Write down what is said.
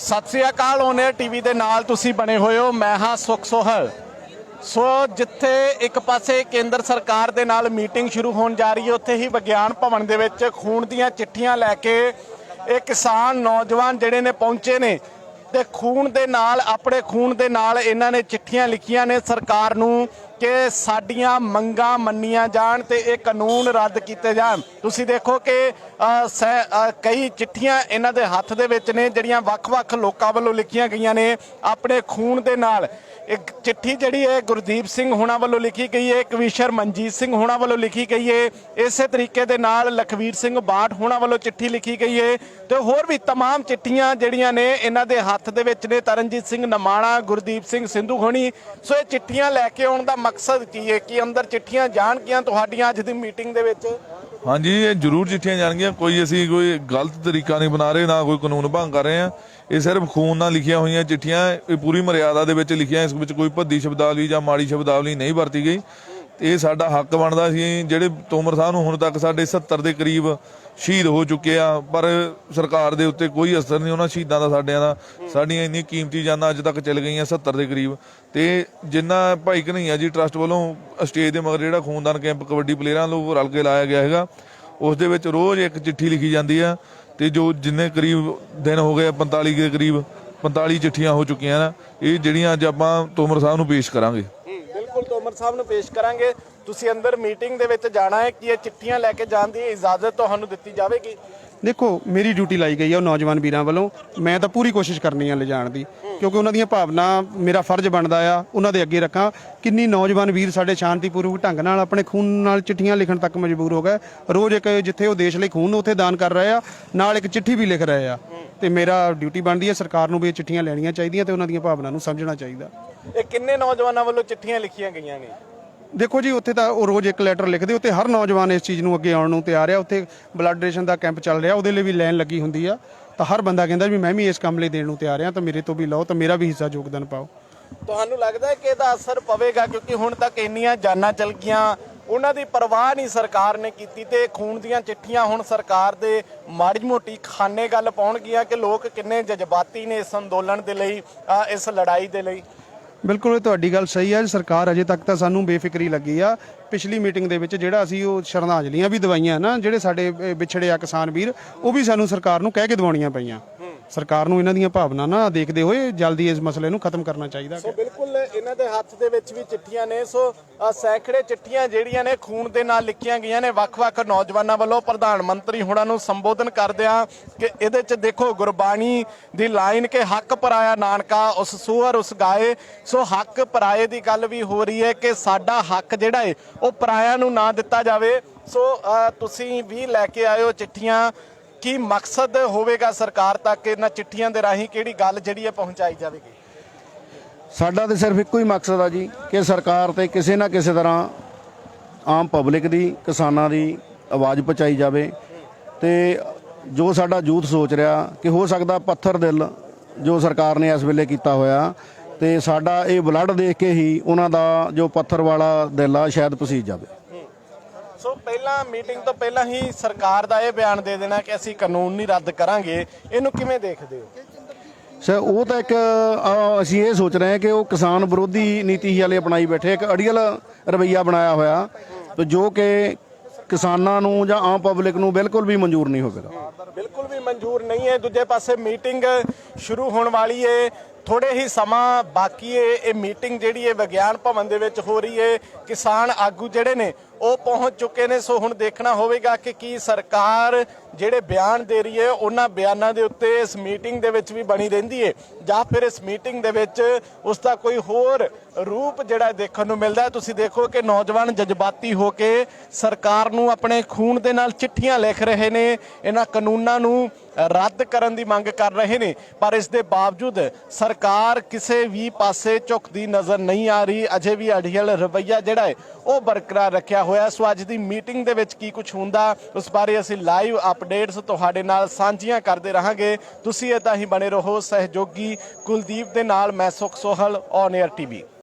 ਸਤਿ ਸ੍ਰੀ ਅਕਾਲ ਓਨੇਰ TV ਦੇ ਨਾਲ ਤੁਸੀਂ ਬਣੇ ਹੋਏ ਹੋ। ਮੈਂ ਹਾਂ ਸੁਖ ਸੋਹਲ। ਸੋ ਜਿੱਥੇ ਇੱਕ ਪਾਸੇ ਕੇਂਦਰ ਸਰਕਾਰ ਦੇ ਨਾਲ ਮੀਟਿੰਗ ਸ਼ੁਰੂ ਹੋਣ ਜਾ ਰਹੀ ਹੈ, ਉੱਥੇ ਹੀ ਵਿਗਿਆਨ ਭਵਨ ਦੇ ਵਿੱਚ ਖੂਨ ਦੀਆਂ ਚਿੱਠੀਆਂ ਲੈ ਕੇ ਇਹ ਕਿਸਾਨ ਨੌਜਵਾਨ ਜਿਹੜੇ ਨੇ ਪਹੁੰਚੇ ਨੇ। ਤੇ ਖੂਨ ਦੇ ਨਾਲ ਆਪਣੇ ਖੂਨ ਦੇ ਨਾਲ ਇਹਨਾਂ ਨੇ ਚਿੱਠੀਆਂ ਲਿਖੀਆਂ ਨੇ ਸਰਕਾਰ ਨੂੰ ਕਿ ਸਾਡੀਆਂ ਮੰਗਾਂ ਮੰਨੀਆਂ ਜਾਣ ਤੇ ਇਹ ਕਾਨੂੰਨ ਰੱਦ ਕੀਤੇ ਜਾਣ। ਤੁਸੀਂ ਦੇਖੋ ਕਿ ਅ, ਕਈ ਚਿੱਠੀਆਂ ਇਹਨਾਂ ਦੇ ਹੱਥ ਦੇ ਵਿੱਚ ਨੇ ਜਿਹੜੀਆਂ ਵੱਖ-ਵੱਖ ਲੋਕਾਂ ਵੱਲੋਂ ਲਿਖੀਆਂ ਗਈਆਂ ਨੇ ਆਪਣੇ ਖੂਨ ਦੇ ਨਾਲ। ਇੱਕ ਚਿੱਠੀ ਜਿਹੜੀ ਹੈ ਗੁਰਦੀਪ ਸਿੰਘ ਹੋਣਾ ਵੱਲੋਂ ਲਿਖੀ ਗਈ ਹੈ ਕਵੀਸ਼ਰ ਮਨਜੀਤ ਸਿੰਘ ਹੋਣਾ ਵੱਲੋਂ ਲਿਖੀ ਗਈ ਹੈ ਇਸੇ ਤਰੀਕੇ ਦੇ ਨਾਲ ਲਖਵੀਰ ਸਿੰਘ ਬਾਠ ਹੋਣਾ ਵੱਲੋਂ ਚਿੱਠੀ ਲਿਖੀ ਗਈ ਹੈ ਤੇ ਹੋਰ ਵੀ तमाम ਚਿੱਠੀਆਂ ਜਿਹੜੀਆਂ ਨੇ ਇਹਨਾਂ ਦੇ ਹੱਥ ਦੇ ਵਿੱਚ ਨੇ ਤਰਨਜੀਤ ਸਿੰਘ ਨਮਾਣਾ ਗੁਰਦੀਪ ਸਿੰਘ ਸਿੰਧੂ ਹੋਣੀ ਸੋ ਇਹ ਚਿੱਠੀਆਂ ਲੈ ਕੇ ਆਉਣ ਦਾ ਮਕਸਦ ਕੀ ਹੈ ਕਿ ਅੰਦਰ ਚਿੱਠੀਆਂ ਜਾਣਗੀਆਂ ਤੁਹਾਡੀਆਂ ਅੱਜ ਦੀ ਮੀਟਿੰਗ ਦੇ ਵਿੱਚ ਹਾਂਜੀ, ਇਹ ਜ਼ਰੂਰ ਚਿੱਠੀਆਂ ਜਾਣਗੀਆਂ। ਕੋਈ ਅਸੀਂ ਕੋਈ ਗਲਤ ਤਰੀਕਾ ਨਹੀਂ ਬਣਾ ਰਹੇ, ਨਾ ਕੋਈ ਕਾਨੂੰਨ ਭੰਗ ਕਰ ਰਹੇ ਆ ਇਹ ਸਿਰਫ ਖੂਨ ਨਾਲ ਲਿਖੀਆਂ ਹੋਈਆਂ ਚਿੱਠੀਆਂ, ਇਹ ਪੂਰੀ ਮਰਿਆਦਾ ਦੇ ਵਿੱਚ ਲਿਖੀਆਂ, ਇਸ ਵਿੱਚ ਕੋਈ ਭੱਦੀ ਸ਼ਬਦਾਵਲੀ ਜਾਂ ਮਾੜੀ ਸ਼ਬਦਾਵਲੀ ਨਹੀਂ ਵਰਤੀ ਗਈ। ਤੇ ਇਹ ਸਾਡਾ ਹੱਕ ਬਣਦਾ ਸੀ ਜਿਹੜੇ ਤੋਮਰ ਸਾਹਿਬ ਨੂੰ ਹੁਣ ਤੱਕ ਸਾਡੇ 70 ਦੇ ਕਰੀਬ ਸ਼ਹੀਦ ਹੋ ਚੁੱਕੇ ਆ ਪਰ ਸਰਕਾਰ ਦੇ ਉੱਤੇ ਕੋਈ ਅਸਰ ਨਹੀਂ ਉਹਨਾਂ ਸ਼ਹੀਦਾਂ ਦਾ ਸਾਡਿਆਂ ਦਾ। ਸਾਡੀਆਂ ਇੰਨੀ ਕੀਮਤੀ ਜਾਨਾਂ ਅੱਜ ਤੱਕ ਚੱਲ ਗਈਆਂ 70 ਦੇ ਕਰੀਬ। ਤੇ ਜਿੰਨਾ ਭਾਈ ਕਨਈਆ ਜੀ ਟਰਸਟ ਵੱਲੋਂ ਸਟੇਜ ਦੇ ਮਗਰ ਜਿਹੜਾ ਖੂਨਦਾਨ ਕੈਂਪ ਕਬੱਡੀ ਪਲੇਅਰਾਂ ਨੂੰ ਰਲ ਕੇ ਲਾਇਆ ਗਿਆ ਹੈਗਾ ਉਸ ਦੇ ਵਿੱਚ ਰੋਜ਼ ਇੱਕ ਚਿੱਠੀ ਲਿਖੀ ਜਾਂਦੀ ਆ ਤੇ ਜੋ ਜਿੰਨੇ ਕਰੀਬ ਦਿਨ ਹੋ ਗਏ ਆ, 45 ਦੇ ਕਰੀਬ 45 ਚਿੱਠੀਆਂ ਹੋ ਚੁੱਕੀਆਂ ਨੇ ਇਹ ਜਿਹੜੀਆਂ ਅੱਜ ਆਪਾਂ ਤੋਮਰ ਸਾਹਿਬ ਨੂੰ ਪੇਸ਼ ਕਰਾਂਗੇ। ਸਾਹਿਬ ਨੂੰ ਪੇਸ਼ ਕਰਾਂਗੇ। ਤੁਸੀਂ ਅੰਦਰ ਮੀਟਿੰਗ ਦੇ ਵਿੱਚ ਜਾਣਾ ਹੈ ਕਿ ਇਹ ਚਿੱਠੀਆਂ ਲੈ ਕੇ ਜਾਣ ਦੀ ਇਜਾਜ਼ਤ ਤੁਹਾਨੂੰ ਦਿੱਤੀ ਜਾਵੇਗੀ? ਦੇਖੋ ਮੇਰੀ ਡਿਊਟੀ ਲਾਈ ਗਈ ਹੈ ਉਹ ਨੌਜਵਾਨ ਵੀਰਾਂ ਵੱਲੋਂ। ਮੈਂ ਤਾਂ ਪੂਰੀ ਕੋਸ਼ਿਸ਼ ਕਰਨੀ ਆ ਲਿਜਾਣ ਦੀ। ਕਿਉਂਕਿ ਉਹਨਾਂ ਦੀਆਂ ਭਾਵਨਾ ਮੇਰਾ ਫਰਜ਼ ਬਣਦਾ ਆ ਉਹਨਾਂ ਦੇ ਅੱਗੇ ਰੱਖਾਂ। ਕਿੰਨੀ ਨੌਜਵਾਨ ਵੀਰ ਸਾਡੇ ਸ਼ਾਂਤੀਪੂਰਵਕ ਢੰਗ ਨਾਲ ਆਪਣੇ ਖੂਨ ਨਾਲ ਚਿੱਠੀਆਂ ਲਿਖਣ ਤੱਕ ਮਜਬੂਰ ਹੋ ਗਏ। ਰੋਜ਼ ਇੱਕ ਜਿੱਥੇ ਉਹ ਦੇਸ਼ ਲਈ ਖੂਨ ਉੱਥੇ ਦਾਨ ਕਰ ਰਹੇ ਆ ਨਾਲ ਇੱਕ ਚਿੱਠੀ ਵੀ ਲਿਖ ਰਹੇ ਆ। ਤੇ ਮੇਰਾ ਡਿਊਟੀ ਬਣਦੀ ਹੈ ਸਰਕਾਰ ਨੂੰ ਵੀ ਇਹ ਚਿੱਠੀਆਂ ਲੈਣੀਆਂ ਚਾਹੀਦੀਆਂ ਤੇ ਉਹਨਾਂ ਦੀਆਂ ਭਾਵਨਾ ਨੂੰ ਸਮਝਣਾ ਚਾਹੀਦਾ। ਇਹ ਕਿੰਨੇ ਨੌਜਵਾਨਾਂ ਵੱਲੋਂ ਚਿੱਠੀਆਂ ਲਿਖੀਆਂ ਗਈਆਂ ਨੇ? ਦੇਖੋ ਜੀ ਉੱਥੇ ਤਾਂ ਉਹ ਰੋਜ਼ ਇੱਕ ਲੈਟਰ ਲਿਖਦੇ ਉੱਥੇ ਹਰ ਨੌਜਵਾਨ ਇਸ ਚੀਜ਼ ਨੂੰ ਅੱਗੇ ਆਉਣ ਨੂੰ ਤਿਆਰ ਆ। ਉੱਥੇ ਬਲੱਡ ਡੋਨੇਸ਼ਨ ਦਾ ਕੈਂਪ ਚੱਲ ਰਿਹਾ ਉਹਦੇ ਲਈ ਵੀ ਲਾਈਨ ਲੱਗੀ ਹੁੰਦੀ ਆ। ਤਾਂ ਹਰ ਬੰਦਾ ਕਹਿੰਦਾ ਵੀ ਮੈਂ ਵੀ ਇਸ ਕੰਮ ਲਈ ਦੇਣ ਨੂੰ ਤਿਆਰ ਆ ਤਾਂ ਮੇਰੇ ਤੋਂ ਵੀ ਲਓ ਤਾਂ ਮੇਰਾ ਵੀ ਹਿੱਸਾ ਯੋਗਦਾਨ ਪਾਓ। ਤੁਹਾਨੂੰ ਲੱਗਦਾ ਹੈ ਕਿ ਇਹਦਾ ਅਸਰ ਪਵੇਗਾ? ਕਿਉਂਕਿ ਹੁਣ ਤੱਕ ਇੰਨੀਆਂ ਜਾਨਾਂ ਚਲ ਗਈਆਂ ਉਹਨਾਂ ਦੀ ਪਰਵਾਹ ਨਹੀਂ ਸਰਕਾਰ ਨੇ ਕੀਤੀ ਤੇ ਖੂਨ ਦੀਆਂ ਚਿੱਠੀਆਂ ਹੁਣ ਸਰਕਾਰ ਦੇ ਮਾੜੀ ਮੋਟੀ ਖਾਨੇ ਗੱਲ ਪਾਉਣਗੀਆਂ ਕਿ ਲੋਕ ਕਿੰਨੇ ਜਜ਼ਬਾਤੀ ਨੇ ਇਸ ਅੰਦੋਲਨ ਦੇ ਲਈ ਇਸ ਲੜਾਈ ਦੇ ਲਈ। ਬਿਲਕੁਲ ਇਹ ਤੁਹਾਡੀ ਗੱਲ ਸਹੀ ਹੈ। ਸਰਕਾਰ ਅਜੇ ਤੱਕ ਤਾਂ ਸਾਨੂੰ ਬੇਫਿਕਰੀ ਲੱਗੀ ਆ। ਪਿਛਲੀ ਮੀਟਿੰਗ ਦੇ ਵਿੱਚ ਜਿਹੜਾ ਅਸੀਂ ਉਹ ਸ਼ਰਧਾਂਜਲੀਆਂ ਵੀ ਦਵਾਈਆਂ ਨਾ ਜਿਹੜੇ ਸਾਡੇ ਅਹ, ਵਿਛੜੇ ਆ ਕਿਸਾਨ ਵੀਰ ਉਹ ਵੀ ਸਾਨੂੰ ਸਰਕਾਰ ਨੂੰ ਕਹਿ ਕੇ ਦਵਾਉਣੀਆਂ ਪਈਆਂ। ਸਰਕਾਰ ਨੂੰ ਇਹਨਾਂ ਦੀਆਂ ਭਾਵਨਾ ਨਾ ਦੇਖਦੇ ਹੋਏ ਜਲਦੀ ਇਸ ਮਸਲੇ ਨੂੰ ਖਤਮ ਕਰਨਾ ਚਾਹੀਦਾ ਸੋ ਬਿਲਕੁਲ ਇਹਨਾਂ ਦੇ ਹੱਥ ਦੇ ਵਿੱਚ ਵੀ ਚਿੱਠੀਆਂ ਨੇ। ਸੋ ਸੈਂਕੜੇ ਚਿੱਠੀਆਂ ਜਿਹੜੀਆਂ ਨੇ ਖੂਨ ਦੇ ਨਾਲ ਲਿਖੀਆਂ ਗਈਆਂ ਨੇ ਵੱਖ-ਵੱਖ ਨੌਜਵਾਨਾਂ ਵੱਲੋਂ। ਪ੍ਰਧਾਨ ਮੰਤਰੀ ਹੁਣਾਂ ਨੂੰ ਸੰਬੋਧਨ ਕਰਦਿਆਂ ਕਿ ਇਹਦੇ 'ਚ ਦੇਖੋ ਗੁਰਬਾਣੀ ਦੀ ਲਾਈਨ ਕਿ ਹੱਕ ਪਰਾਇਆ ਨਾਨਕਾ ਉਸ ਸੂਹਰ ਉਸ ਗਾਏ। ਸੋ ਹੱਕ ਪਰਾਏ ਦੀ ਗੱਲ ਵੀ ਹੋ ਰਹੀ ਹੈ ਕਿ ਸਾਡਾ ਹੱਕ ਜਿਹੜਾ ਹੈ ਉਹ ਪਰਾਇਆ ਨੂੰ ਨਾ ਦਿੱਤਾ ਜਾਵੇ। ਸੋ ਤੁਸੀਂ ਵੀ ਲੈ ਕੇ ਆਇਓ ਚਿੱਠੀਆਂ। ਕੀ ਮਕਸਦ ਹੋਵੇਗਾ ਸਰਕਾਰ ਤੱਕ ਇਹਨਾਂ ਚਿੱਠੀਆਂ ਦੇ ਰਾਹੀਂ ਕਿਹੜੀ ਗੱਲ ਜਿਹੜੀ ਹੈ ਪਹੁੰਚਾਈ ਜਾਵੇਗੀ? ਸਾਡਾ ਤੇ ਸਿਰਫ ਇੱਕੋ ਹੀ ਮਕਸਦ ਆ ਜੀ, ਕਿ ਸਰਕਾਰ ਤੇ ਕਿਸੇ ਨਾ ਕਿਸੇ ਤਰ੍ਹਾਂ ਆਮ ਪਬਲਿਕ ਦੀ, ਕਿਸਾਨਾਂ ਦੀ ਆਵਾਜ਼ ਪਹੁੰਚਾਈ ਜਾਵੇ ਤੇ ਜੋ ਸਾਡਾ ਯੂਥ ਸੋਚ ਰਿਹਾ ਕਿ ਹੋ ਸਕਦਾ ਪੱਥਰ ਦਿਲ ਜੋ ਸਰਕਾਰ ਨੇ ਇਸ ਵੇਲੇ ਕੀਤਾ ਹੋਇਆ ਤੇ ਸਾਡਾ ਇਹ ਬਲੱਡ ਦੇਖ ਕੇ ਹੀ ਉਹਨਾਂ ਦਾ ਜੋ ਪੱਥਰ ਵਾਲਾ ਦਿਲ ਆ, ਸ਼ਾਇਦ ਪਸੀਜ ਜਾਵੇ। ਸੋ ਪਹਿਲਾਂ ਮੀਟਿੰਗ ਤੋਂ ਪਹਿਲਾਂ ਹੀ ਸਰਕਾਰ ਦਾ ਇਹ ਬਿਆਨ ਦੇ ਦੇਣਾ ਕਿ ਅਸੀਂ ਕਾਨੂੰਨ ਨਹੀਂ ਰੱਦ ਕਰਾਂਗੇ। ਇਹਨੂੰ ਕਿਵੇਂ ਦੇਖਦੇ ਹੋ? ਸਰ ਉਹ ਤਾਂ ਇੱਕ ਅਸੀਂ ਇਹ ਸੋਚ ਰਹੇ ਹਾਂ ਕਿ ਉਹ ਕਿਸਾਨ ਵਿਰੋਧੀ ਨੀਤੀ ਹੀ ਵਾਲੇ ਅਪਣਾਈ ਬੈਠੇ। ਇੱਕ ਅੜੀਅਲ ਰਵਈਆ ਬਣਾਇਆ ਹੋਇਆ। ਤੇ ਜੋ ਕਿ ਕਿਸਾਨਾਂ ਨੂੰ ਜਾਂ ਆਮ ਪਬਲਿਕ ਨੂੰ ਬਿਲਕੁਲ ਵੀ ਮਨਜ਼ੂਰ ਨਹੀਂ ਹੋਵੇਗਾ। ਬਿਲਕੁਲ ਵੀ ਮਨਜ਼ੂਰ ਨਹੀਂ ਹੈ। ਦੂਜੇ ਪਾਸੇ ਮੀਟਿੰਗ ਸ਼ੁਰੂ ਹੋਣ ਵਾਲੀ ਹੈ ਥੋੜੇ ਹੀ ਸਮਾਂ ਬਾਕੀ ਹੈ ਇਹ ਮੀਟਿੰਗ ਜਿਹੜੀ ਹੈ ਵਿਗਿਆਨ ਭਵਨ ਦੇ ਵਿੱਚ ਹੋ ਰਹੀ ਹੈ ਕਿਸਾਨ ਆਗੂ ਜਿਹੜੇ ਨੇ, ਉਹ ਪਹੁੰਚ ਚੁੱਕੇ ਨੇ। ਸੋ ਹੁਣ ਦੇਖਣਾ ਹੋਵੇਗਾ ਕਿ ਕੀ ਸਰਕਾਰ ਜਿਹੜੇ ਬਿਆਨ ਦੇ ਰਹੀ ਹੈ ਉਹਨਾਂ ਬਿਆਨਾਂ ਦੇ ਉੱਤੇ ਇਸ ਮੀਟਿੰਗ ਦੇ ਵਿੱਚ ਵੀ ਬਣੀ ਰਹਿੰਦੀ ਹੈ ਜਾਂ ਫਿਰ ਇਸ ਮੀਟਿੰਗ ਦੇ ਵਿੱਚ ਉਸ ਦਾ ਕੋਈ ਹੋਰ ਰੂਪ ਜਿਹੜਾ ਦੇਖਣ ਨੂੰ ਮਿਲਦਾ ਹੈ ਤੁਸੀਂ ਦੇਖੋ ਕਿ ਨੌਜਵਾਨ ਜਜ਼ਬਾਤੀ ਹੋ ਕੇ ਸਰਕਾਰ ਨੂੰ ਆਪਣੇ ਖੂਨ ਦੇ ਨਾਲ ਚਿੱਠੀਆਂ ਲਿਖ ਰਹੇ ਨੇ। ਇਹਨਾਂ ਕਾਨੂੰਨਾਂ ਨੂੰ ਰੱਦ ਕਰਨ ਦੀ ਮੰਗ ਕਰ ਰਹੇ ਨੇ। ਪਰ ਇਸ ਦੇ ਬਾਵਜੂਦ ਸਰਕਾਰ ਕਿਸੇ ਵੀ ਪਾਸੇ ਝੁਕਦੀ ਨਜ਼ਰ ਨਹੀਂ ਆ ਰਹੀ। ਅਜੇ ਵੀ ਅੜੀਅਲ ਰਵਈਆ ਜਿਹੜਾ ਹੈ, ਉਹ ਬਰਕਰਾਰ ਰੱਖਿਆ ਹੋਇਆ ਸੋ ਅੱਜ ਦੀ ਮੀਟਿੰਗ ਦੇ ਵਿੱਚ ਕੀ ਕੁਝ ਹੁੰਦਾ, ਉਸ ਬਾਰੇ ਅਸੀਂ ਲਾਈਵ ਅਪਡੇਟਸ ਤੁਹਾਡੇ ਨਾਲ ਸਾਂਝੀਆਂ ਕਰਦੇ ਰਹਾਂਗੇ। ਤੁਸੀਂ ਇਦਾਂ ਹੀ ਬਣੇ ਰਹੋ ਸਹਿਯੋਗੀ ਕੁਲਦੀਪ ਦੇ ਨਾਲ, ਮੈਂ ਸੁਖ ਸੋਹਲ, ਔਨ 에ਅਰ ਟੀਵੀ।